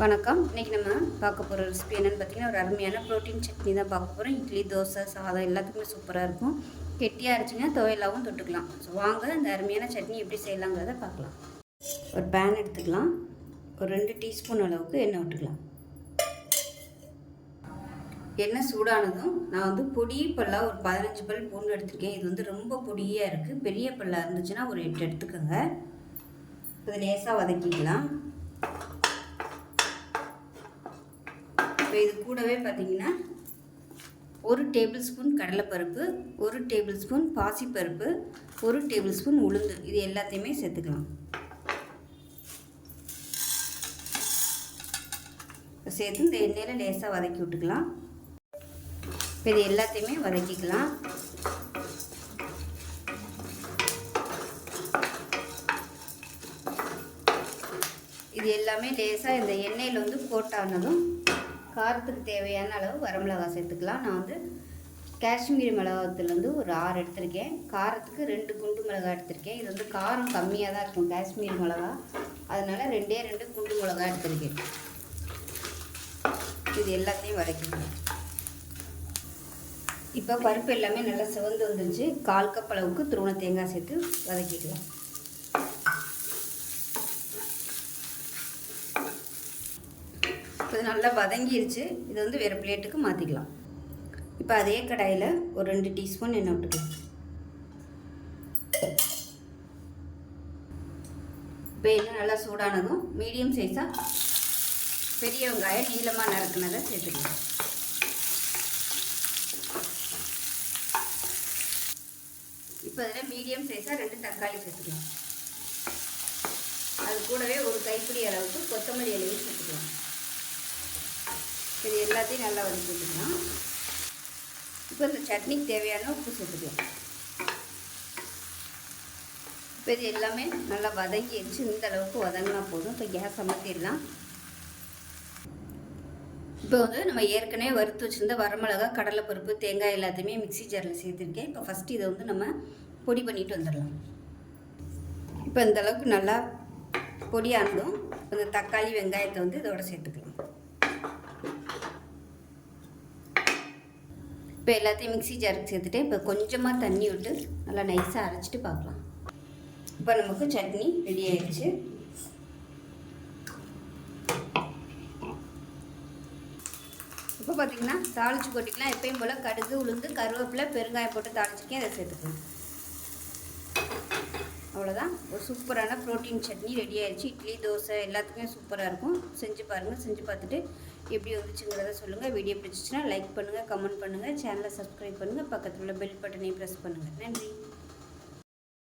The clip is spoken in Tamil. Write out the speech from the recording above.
வணக்கம். இன்றைக்கி நம்ம பார்க்க போகிற ரெசிபி என்னென்னு பார்த்தீங்கன்னா ஒரு அருமையான ப்ரோட்டீன் சட்னி தான் பார்க்க போகிறோம் இட்லி தோசை சாதம் எல்லாத்துக்குமே சூப்பராக இருக்கும். கெட்டியாக இருந்துச்சுன்னா துவையலாகவும் தொட்டுக்கலாம். ஸோ வாங்க இந்த அருமையான சட்னி எப்படி செய்யலாங்கிறத பார்க்கலாம். ஒரு பேன் எடுத்துக்கலாம். ஒரு ரெண்டு டீஸ்பூன் அளவுக்கு எண்ணெய் விட்டுக்கலாம். எண்ணெய் சூடானதும் நான் வந்து பொடி பல்லாக ஒரு பதினஞ்சு பல் பூண்டு எடுத்திருக்கேன். இது வந்து ரொம்ப பொடியாக இருக்குது பெரிய பல்லாக இருந்துச்சுன்னா ஒரு எட்டு எடுத்துக்கோங்க. இது லேசாக வதக்கிக்கலாம். இப்போ இது கூடவே பார்த்தீங்கன்னா ஒரு டேபிள் ஸ்பூன் கடலைப்பருப்பு ஒரு டேபிள் ஸ்பூன் பாசிப்பருப்பு ஒரு டேபிள் ஸ்பூன் உளுந்து. இது எல்லாத்தையுமே சேர்த்துக்கலாம். சேர்த்து இந்த எண்ணெயில் லேசாக வதக்கி விட்டுக்கலாம். இப்போ இது எல்லாத்தையுமே வதக்கிக்கலாம். இது எல்லாமே லேசாக இந்த எண்ணெயில் வந்து போட்டானதும் காரத்துக்கு தேவையான அளவு வரமிளகா சேர்த்துக்கலாம். நான் வந்து காஷ்மீரி மிளகாத்துலேருந்து ஒரு ஆறு எடுத்திருக்கேன். காரத்துக்கு ரெண்டு குண்டு மிளகா எடுத்திருக்கேன். இது வந்து காரம் கம்மியாக தான் இருக்கும் காஷ்மீர் மிளகா. அதனால் ரெண்டே ரெண்டு குண்டு மிளகா எடுத்திருக்கேன். இது எல்லாத்தையும் வதக்கிக்கலாம் இப்போ பருப்பு எல்லாமே நல்லா சிவந்து வந்துருச்சு. கால் கப் அளவுக்கு திருவண தேங்காய் சேர்த்து வதக்கிக்கலாம். இப்போ நல்லா வதங்கிருச்சு. இது வந்து வேறு பிளேட்டுக்கு மாற்றிக்கலாம் இப்போ அதே கடாயில் ஒரு ரெண்டு டீஸ்பூன் எண்ணெய் விட்டுக்கலாம் இப்போ எண்ணெய் நல்லா சூடானதும் மீடியம் சைஸாக பெரிய வெங்காயம் நீளமாக நறுக்குனதை சேர்த்துக்கலாம். இப்போ அதில் மீடியம் சைஸாக ரெண்டு தக்காளி சேர்த்துக்கலாம். அது கூடவே ஒரு கைப்பிடி அளவுக்கு கொத்தமல்லி இலையும் சேர்த்துக்கலாம். இது எல்லாத்தையும் நல்லா வதக்கி இப்போ இந்த சட்னிக்கு தேவையான உப்பு சேர்த்துக்கலாம். இப்போ இது எல்லாமே நல்லா வதங்கிடுச்சு இந்த அளவுக்கு வதங்கினா போதும். இப்போ கேஸ் அமர்த்திடலாம். இப்போ வந்து நம்ம ஏற்கனவே வறுத்து வச்சுருந்த வரமிளகா கடலைப்பருப்பு தேங்காய் எல்லாத்தையுமே மிக்சி ஜாரில் சேர்த்துருக்கேன். இப்போ ஃபஸ்ட்டு இதை வந்து நம்ம பொடி பண்ணிட்டு வந்துடலாம். இப்போ இந்த அளவுக்கு நல்லா பொடியானதும் இந்த தக்காளி வெங்காயத்தை வந்து இதோட சேர்த்துக்கலாம். இப்போ எல்லாத்தையும் மிக்சி ஜாருக்கு சேர்த்துட்டு இப்போ கொஞ்சமாக தண்ணி விட்டு நல்லா நைஸாக அரைச்சிட்டு பார்க்கலாம். இப்போ நமக்கு சட்னி ரெடி ஆயிடுச்சு. இப்போ பார்த்தீங்கன்னா தாளிச்சு கொட்டிக்கலாம் எப்பயும் போல் கடுகு உளுந்து கருவேப்பிலை பெருங்காயம் போட்டு தாளிச்சிருக்கேன் அதை சேர்த்துக்கலாம். அவ்வளோதான் ஒரு சூப்பரான ப்ரோட்டீன் சட்னி ரெடி ஆயிடுச்சு. இட்லி தோசை எல்லாத்துக்குமே சூப்பராக இருக்கும். செஞ்சு பாருங்கள் செஞ்சு பார்த்துட்டு எப்படி வந்துச்சுங்கிறத சொல்லுங்கள் வீடியோ பிடிச்சிச்சின்னா லைக் பண்ணுங்கள் கமெண்ட் பண்ணுங்கள் சேனலை சப்ஸ்கிரைப் பண்ணுங்கள் பக்கத்தில் உள்ள பெல் பட்டனையும் ப்ரெஸ் பண்ணுங்கள் நன்றி.